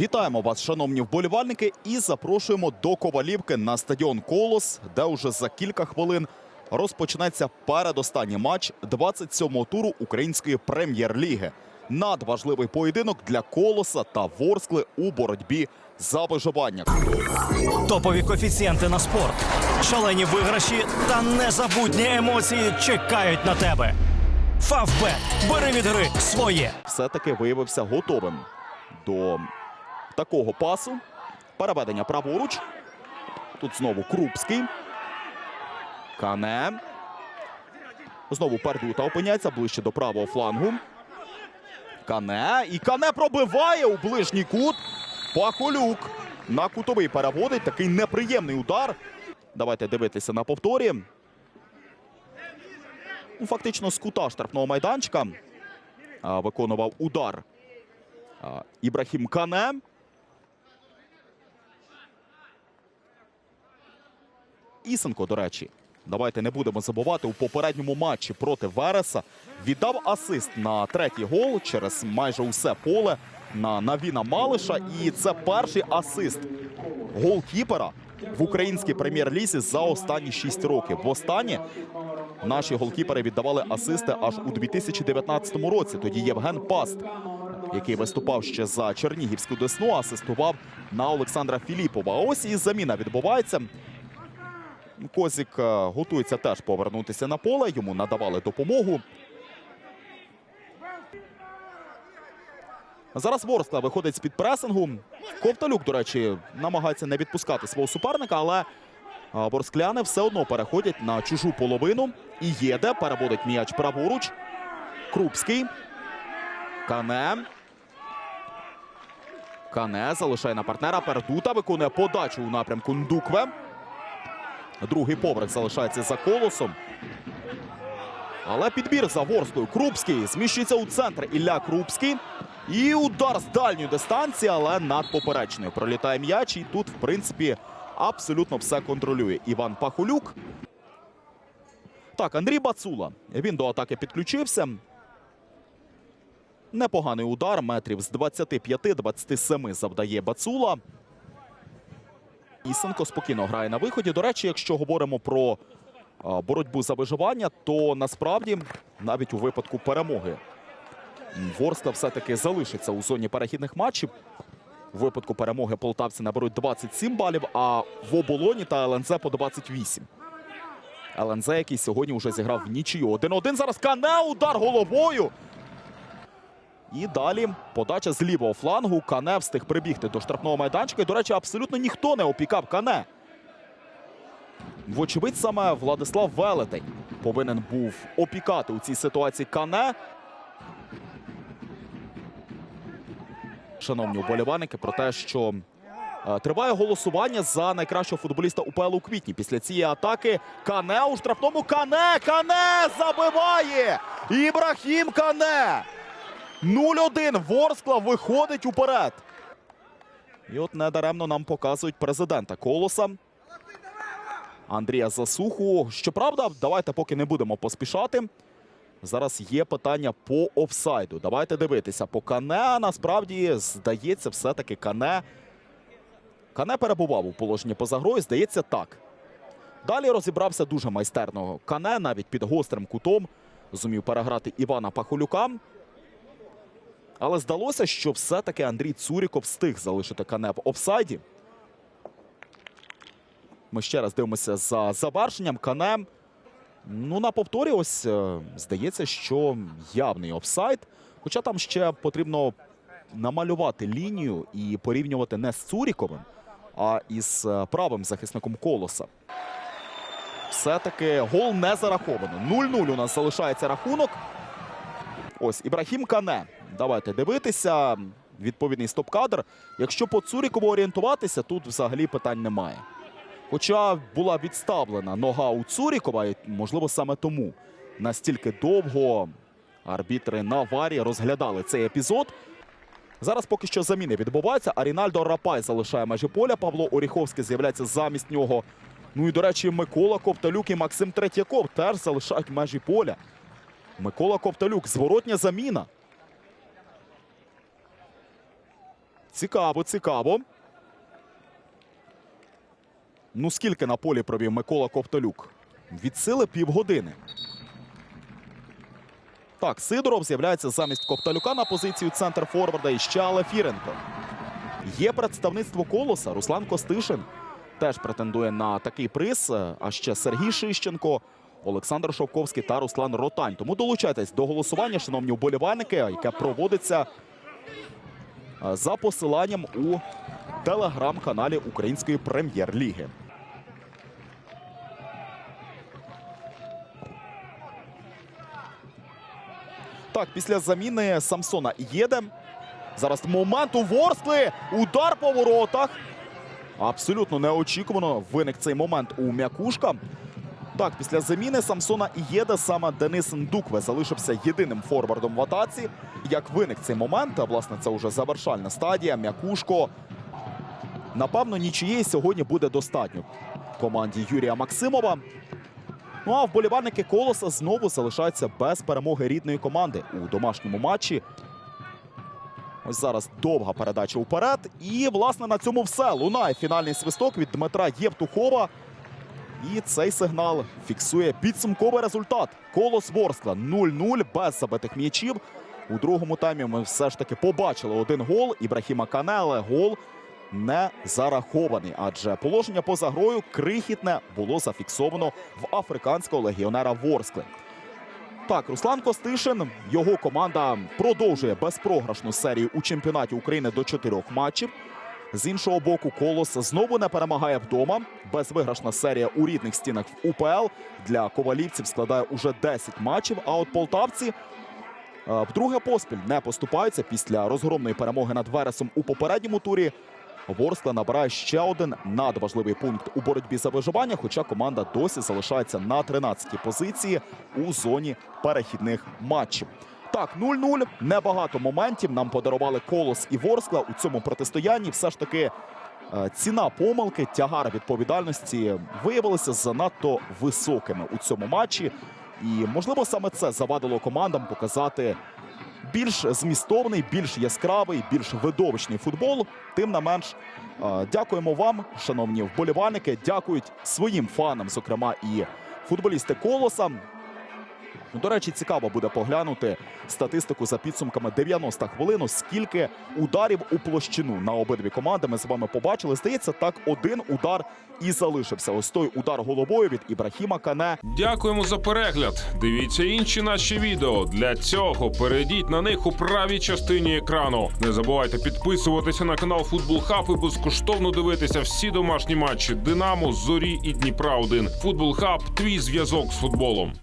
Вітаємо вас, шановні вболівальники, і запрошуємо до Ковалівки на стадіон Колос, де уже за кілька хвилин розпочнеться передостанній матч 27-го туру української прем'єр-ліги. Надважливий поєдинок для Колоса та Ворскли у боротьбі за виживання. Топові коефіцієнти на спорт, шалені виграші та незабутні емоції чекають на тебе. Фавбет. Бери від гри своє. все-таки виявився готовим до такого пасу. Переведення праворуч. Тут знову Крупський. Кане. Знову Пердута опиняється ближче до правого флангу. Кане. І Кане пробиває у ближній кут. Пахолюк на кутовий переводить. Такий неприємний удар. Давайте дивитися на повторі. Ну, Фактично з кута штрафного майданчика виконував удар Ібрахім Кане. Ісенко, до речі, давайте не будемо забувати у попередньому матчі проти Вереса. Віддав асист на третій гол через майже усе поле на Навіна Малиша. І це перший асист голкіпера в українській прем'єр-лізі за останні 6 років. Востаннє наші голкіпери віддавали асисти аж у 2019 році. Тоді Євген Паст, який виступав ще за Чернігівську Десну, асистував на Олександра Філіпова. Ось і заміна відбувається. Козік е, готується теж повернутися на поле. Йому надавали допомогу. Зараз Ворскла виходить з-під пресингу. Ковталюк, до речі, намагається не відпускати свого суперника, але ворскляни все одно переходять на чужу половину. І Єде переводить м'яч праворуч. Крупський. Кане. Кане залишає на партнера. Пердута виконує подачу у напрямку Ндукве. Другий поверх залишається за колосом. Але підбір за Ворсклою. Крупський зміщується у центр. Ілля Крупський. І удар з дальньої дистанції, але над поперечною. Пролітає м'яч. І тут, в принципі, абсолютно все контролює. Іван Пахулюк. Так, Андрій Бацула. Він до атаки підключився. Непоганий удар. Метрів з 25-27 завдає Бацула. Ісенко спокійно грає на виході. До речі, якщо говоримо про боротьбу за виживання, то насправді навіть у випадку перемоги м, Ворскла все-таки залишиться у зоні перехідних матчів. У випадку перемоги полтавці наберуть 27 балів, а в оболоні та ЛНЗ по 28. ЛНЗ, який сьогодні вже зіграв в нічию. 1-1 зараз Кане, удар головою. І далі подача з лівого флангу. Кане встиг прибігти до штрафного майданчика. І, до речі, абсолютно ніхто не опікав Кане. Вочевидь, саме Владислав Велетень повинен був опікати у цій ситуації Кане. Шановні вболівальники, про те, що е, триває голосування за найкращого футболіста УПЛ у квітні. Після цієї атаки Кане у штрафному Кане! Кане забиває! Ібрахім Кане! 0-1. Ворскла виходить уперед. І от недаремно нам показують президента Колоса. Андрія Засуху. Щоправда, давайте поки не будемо поспішати. Зараз є питання по офсайду. Давайте дивитися. По Кане насправді здається, все-таки Кане. Кане перебував у положенні поза грою. Здається, так. Далі розібрався дуже майстерно. Кане навіть під гострим кутом зумів переграти Івана Пахолюка. Але здалося, що все-таки Андрій Цуріков встиг залишити Кане в офсайді. Ми ще раз дивимося за завершенням. Кане. Ну, на повторі, ось е, здається, що явний офсайд. Хоча там ще потрібно намалювати лінію і порівнювати не з Цуріковим, а із е, правим захисником колоса. Все-таки гол не зараховано. 0-0 у нас залишається рахунок. Ось Ібрахім Кане. Давайте дивитися. Відповідний стоп-кадр. Якщо по Цурікову орієнтуватися, тут взагалі питань немає. Хоча була відставлена нога у Цурікова, можливо, саме тому настільки довго арбітри на варі розглядали цей епізод. Зараз поки що заміни відбуваються. А Рінальдо Рапай залишає межі поля. Павло Оріховський з'являється замість нього. Ну і, до речі, Микола Ковталюк і Максим Третьяков теж залишають межі поля. Микола Ковталюк, зворотня заміна. Цікаво, цікаво. Ну, скільки на полі провів Микола Ковтолюк? Від сили півгодини. Так, Сидоров з'являється замість Ковталюка на позицію центр форварда і ще Алефіренко. Є представництво колоса. Руслан Костишин теж претендує на такий приз. А ще Сергій Шищенко, Олександр Шовковський та Руслан Ротань. Тому долучайтесь до голосування, шановні вболівальники, яке проводиться за посиланням у телеграм-каналі Української прем'єр-ліги. Так, після заміни Самсона їде. Зараз момент у Ворскли. Удар по воротах. Абсолютно неочікувано виник цей момент у м'якушка. Так, після заміни Самсона і Єда саме Денис Ндукве залишився єдиним форвардом в атаці. Як виник цей момент, а власне це вже завершальна стадія. М'якушко. Напевно, нічиєї сьогодні буде достатньо команді Юрія Максимова. Ну а вболівальники колоса знову залишаються без перемоги рідної команди у домашньому матчі. Ось зараз довга передача вперед. І, власне, на цьому все. Лунає фінальний свисток від Дмитра Євтухова. І цей сигнал фіксує підсумковий результат. Колос Ворскла 0-0 без забитих м'ячів. У другому таймі ми все ж таки побачили один гол Ібрахіма Кане, але гол не зарахований. Адже положення поза грою крихітне було зафіксовано в африканського легіонера Ворскли. Так, Руслан Костишин, його команда продовжує безпрограшну серію у чемпіонаті України до чотирьох матчів. З іншого боку, колос знову не перемагає вдома. Безвиграшна серія у рідних стінах в УПЛ для ковалівців складає уже 10 матчів. А от полтавці е, вдруге поспіль не поступаються після розгромної перемоги над Вересом у попередньому турі. Ворскла набирає ще один надважливий пункт у боротьбі за виживання, хоча команда досі залишається на 13-й позиції у зоні перехідних матчів. Так, 0-0. Небагато моментів нам подарували Колос і Ворскла у цьому протистоянні. Все ж таки е, ціна помилки, тягар відповідальності виявилися занадто високими у цьому матчі. І можливо саме це завадило командам показати більш змістовний, більш яскравий, більш видовищний футбол. Тим не менш, е, дякуємо вам, шановні вболівальники. Дякують своїм фанам, зокрема і футболісти колоса. До речі, цікаво буде поглянути статистику за підсумками 90 хвилин. Скільки ударів у площину на обидві команди ми з вами побачили. Здається, так один удар і залишився. Ось той удар головою від Ібрахіма Кане. Дякуємо за перегляд. Дивіться інші наші відео. Для цього перейдіть на них у правій частині екрану. Не забувайте підписуватися на канал Футбол Хаб і безкоштовно дивитися всі домашні матчі Динамо, Зорі і Дніпра 1 Футбол Хаб твій зв'язок з футболом.